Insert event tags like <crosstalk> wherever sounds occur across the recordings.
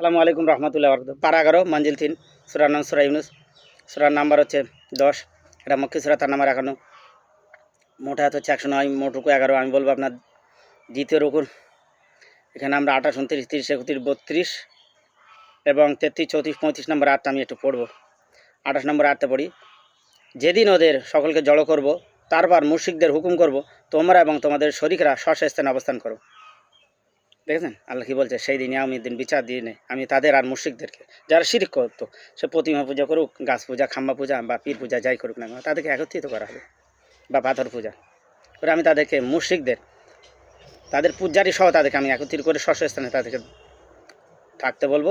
সালামু আলাইকুম রহমতুল্লাহ বরকত পারা এগারো, মঞ্জিল তিন, সুরার নাম সুরা ইউনুস। সুরার নাম্বার হচ্ছে দশ, এটা মক্কি সুরা, তার নাম্বার একান্ন। মোটা হাত হচ্ছে একশো নয় মোটুকু এগারো। আমি বলব আপনার দ্বিতীয় রুকুর। এখানে আমরা আঠাশ, উনত্রিশ, তিরিশ, একত্রিশ, বত্রিশ এবং তেত্রিশ, চৌত্রিশ, পঁয়ত্রিশ নম্বর আটটা আমি একটু পড়ব। আঠাশ নম্বর আটটা পড়ি। যেদিন ওদের সকলকে জড়ো করব, তারপর মুশিকদের হুকুম করব, তোমরা এবং তোমাদের শরিকরা শস্য স্থানে অবস্থান করো। দেখেছেন? আল্লাহ কি বলছে? সেই দিনে আমি দিন বিচার দিনে আমি তাদের আর মুশিকদেরকে যারা শিরিক করতো, সে প্রতিমা পূজা করুক, গাছ পূজা, খাম্বা পূজা বা পীর পূজা যাই করুক না তাদেরকে একত্রিত করা হবে, বা পাথর পূজা। করে আমি তাদেরকে মুশিকদের তাদের পূজারি সহ তাদেরকে আমি একত্রিত করে শস্য স্থানে তাদেরকে থাকতে বলব।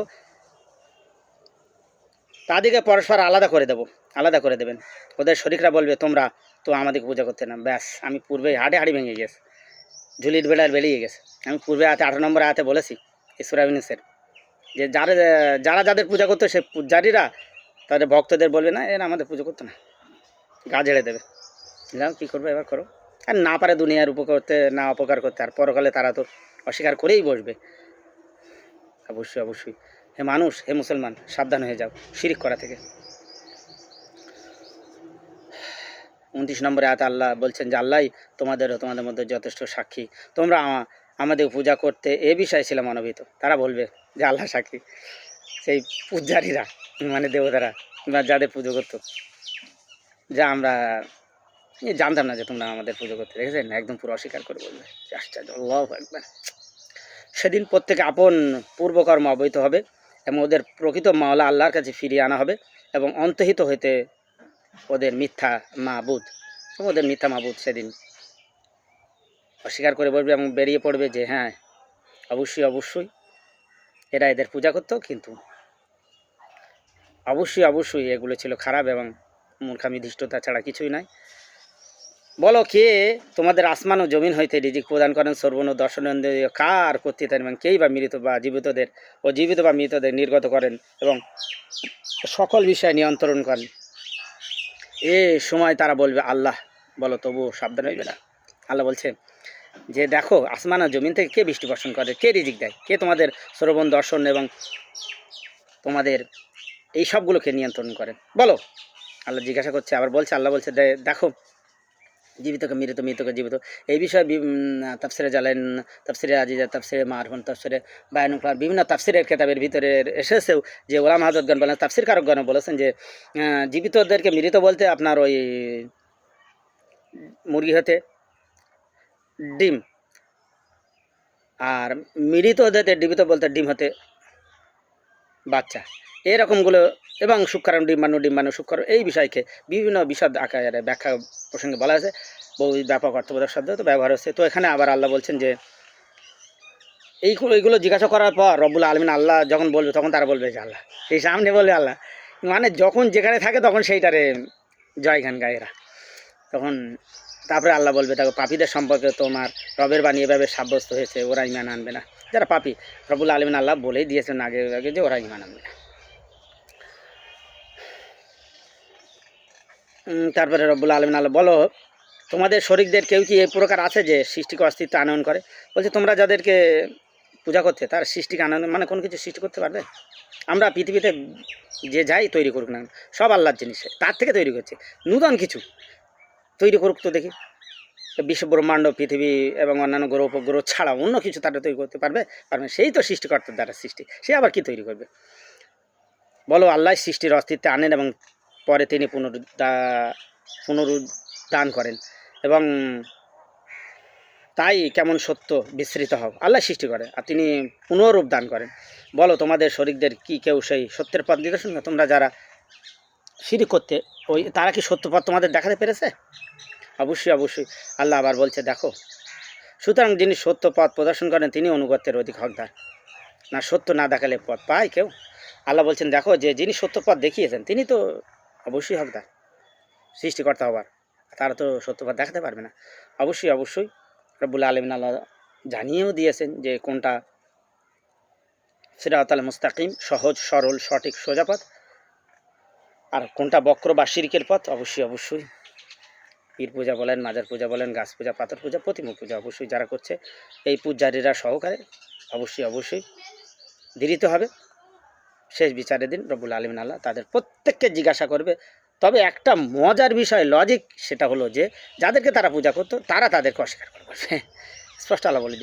তাদেরকে পরস্পর আলাদা করে দেবো, আলাদা করে দেবেন। ওদের শরিকরা বলবে, তোমরা তো আমাদেরকে পূজা করতে না ব্যাস, আমি পূর্বেই হাড়ে হাড়ি ভেঙে গেছে। ঝুলির বেলার বেরিয়ে গেছে। আমি পূর্বে হাতে আঠারো নম্বর হাতে বলেছি ইসরাবিনিসের যে যারা যারা যাদের পূজা করতো সে পূজারীরা, তাদের ভক্তদের বলবে, না, এরা আমাদের পুজো করতো না। গা ঝেড়ে দেবে। যাও, কী করবে এবার করো। আর না পারে দুনিয়ার উপকার করতে, না অপকার করতে। আর পরকালে তারা তো অস্বীকার করেই বসবে। অবশ্যই অবশ্যই। হে মানুষ, হে মুসলমান, সাবধান হয়ে যাও। শিরিক করা থেকে। উনত্রিশ নম্বরে আয়াত আল্লাহ বলছেন যে আল্লাহ তোমাদের ও তোমাদের মধ্যে যথেষ্ট সাক্ষী। তোমরা আমাদের পূজা করতে এ বিষয়ে ছিলাম অনভিত তারা বলবে যে, আল্লাহ সাক্ষী। সেই পূজারীরা মানে দেবতারা বা যাদের পুজো করতো। যা আমরা জানতাম না যে তোমরা আমাদের পুজো করতে। দেখেছেন? একদম পুরো অস্বীকার করে বলবে। আশ্চর্য, আল্লাহ একবার সেদিন প্রত্যেকে আপন পূর্বকর্ম অবহিত হবে এবং ওদের প্রকৃত মাওলা আল্লাহর কাছে ফিরিয়ে আনা হবে এবং অন্তহিত হইতে ওদের মিথ্যা মাবুদ। ওদের মিথ্যা মাবুদ সেদিন। অস্বীকার করে বলবে এবং বেরিয়ে পড়বে যে হ্যাঁ অবশ্যই অবশ্যই। এরা এদের পূজা করতো, কিন্তু অবশ্যই অবশ্যই এগুলো ছিল খারাপ এবং মূর্খামি ধৃষ্টতা ছাড়া কিছুই নাই। বলো কে? তোমাদের আসমান ও জমিন হইতে রিজিক প্রদান করেন সর্বন ও দর্শনেন্দ্রিয় কার কর্তৃত্বেন এবং কেই বা মৃত বা জীবিতদের ও জীবিত বা মৃতদের নির্গত করেন এবং সকল বিষয় নিয়ন্ত্রণ করেন? এ সময় তারা বলবে, আল্লাহ, বলো তবু সাবধান হইবে না। আল্লাহ বলছে যে, দেখো, আসমান আর জমিন থেকে কে বৃষ্টি বর্ষণ করে? কে রিজিক দেয়? কে তোমাদের শ্রবণ, দর্শন এবং তোমাদের এই সবগুলোকে নিয়ন্ত্রণ করে? বলো। আল্লাহ জিজ্ঞাসা করছে, আবার বলছে, আল্লাহ বলছে দেখো জীবিতকে মৃত মৃতকে জীবিত। এই বিষয়ে তাফসিরে জালেন, তাফসিরে আজিজা, তাফসিরে মারহুন তাফসিরে বায়ানুফার বিভিন্ন তাফসিরের খেতাবের ভিতরে এসেছেও যে ওলাম হাজতগণ বলেন তাফসির কারকগণ বলেছেন যে জীবিতদেরকে মৃত বলতে আপনার ওই মুরগি হতে, ডিম, আর মৃত হতে জীবিত বলতে ডিম হতে বাচ্চা। এরকমগুলো এবং শুক্রাণু ডিম্বাণু ডিম্বাণু শুক্র এই বিষয়কে বিভিন্ন বিশদ আকারে ব্যাখ্যা প্রসঙ্গে বলা আছে বহু ব্যাপক অর্থবোধক শব্দ তো ব্যবহার হচ্ছে। তো এখানে আবার আল্লাহ বলছেন যে এইগুলো এইগুলো জিজ্ঞাসা করার পর রব্বুল আলমিন আল্লাহ যখন বলবে তখন তারা বলবে যে আল্লাহ। এই সামনে বলবে আল্লাহ। মানে যখন যেখানে থাকে তখন সেইটারে জয়গান গায়েরা তখন তারপরে আল্লাহ বলবে, দেখো পাপীদের সম্পর্কে তোমার রবের বাণী এভাবে সাব্যস্ত হয়েছে ওরা ইমান আনবে না। যারা পাপি। রবুল আলমিন আল্লাহ বলেই দিয়েছেন আগে আগে যে ওরা ইমান আনবে। না তারপরে রব্বুল আলমিন আল্লাহ বলো, তোমাদের শরিকদের কেউ কি এই প্রকার আছে যে সৃষ্টিকে অস্তিত্ব আনয়ন করে? বলছে, তোমরা যাদেরকে পূজা করতে, তার সৃষ্টিকে আনয়ন মানে কোনো কিছু সৃষ্টি করতে পারবে? আমরা পৃথিবীতে যে যাই তৈরি করুক না সব আল্লাহর জিনিস, তার থেকে তৈরি করছে। নূতন কিছু তৈরি করুক তো দেখি। বিশ্ব ব্রহ্মাণ্ড পৃথিবী এবং অন্যান্য গ্রহ, উপগ্রহ ছাড়া অন্য কিছু তারা তৈরি করতে পারবে পারবে। সেই তো সৃষ্টিকর্তার দ্বারা সৃষ্টি সে আবার কি তৈরি করবে বলো, আল্লাহ সৃষ্টির অস্তিত্বে আনেন এবং পরে তিনি পুনরুদ্ধা পুনরুদ্ধান করেন এবং তাই কেমন সত্য বিস্তৃত হও আল্লাহ সৃষ্টি করে আর তিনি পুনরূপ দান করেন বলো, তোমাদের শরিকদের কি কেউ সেই সত্যের পথ নির্দেশন করে? তোমরা যারা সিঁড়ি করতে, ওই তারা কি সত্য পথ তোমাদের দেখাতে পেরেছে অবশ্যই অবশ্যই। আল্লাহ আবার বলছে, দেখো, সুতরাং যিনি সত্য পথ প্রদর্শন করেন, তিনি অনুগত্যের অধিক হকদার। না, সত্য না দেখালে পথ পায় কেউ? আল্লাহ বলছেন, দেখো, যে যিনি সত্য পথ দেখিয়েছেন, তিনি তো অবশ্যই হকদার। সৃষ্টিকর্তা হবার তারা তো সত্য পথ দেখাতে পারবে না। অবশ্যই অবশ্যই। রব্বুল আলমিন আল্লাহ জানিয়েও দিয়েছেন যে কোনটা সিরাতাল মুস্তাকিম, সহজ, সরল, সঠিক সোজা পথ আর কোনটা বক্র বা শিরিকের পথ? অবশ্যই অবশ্যই। পীর পূজা বলেন, মাজার পূজা বলেন, গাছ পূজা, পাথর পূজা প্রতিমা পূজা অবশ্যই যারা করছে, এই পূজারীরা সহকারে অবশ্যই অবশ্যই দৃঢ়িত হবে। শেষ বিচারের দিন রব্বুল আলমিন আল্লাহ তাদের প্রত্যেককে জিজ্ঞাসা করবে। তবে একটা মজার বিষয় লজিক সেটা হলো যে, যাদেরকে তারা পূজা করতো, তারা তাদেরকে অস্বীকার করবে। <laughs> স্পষ্ট আল্লাহ বলে।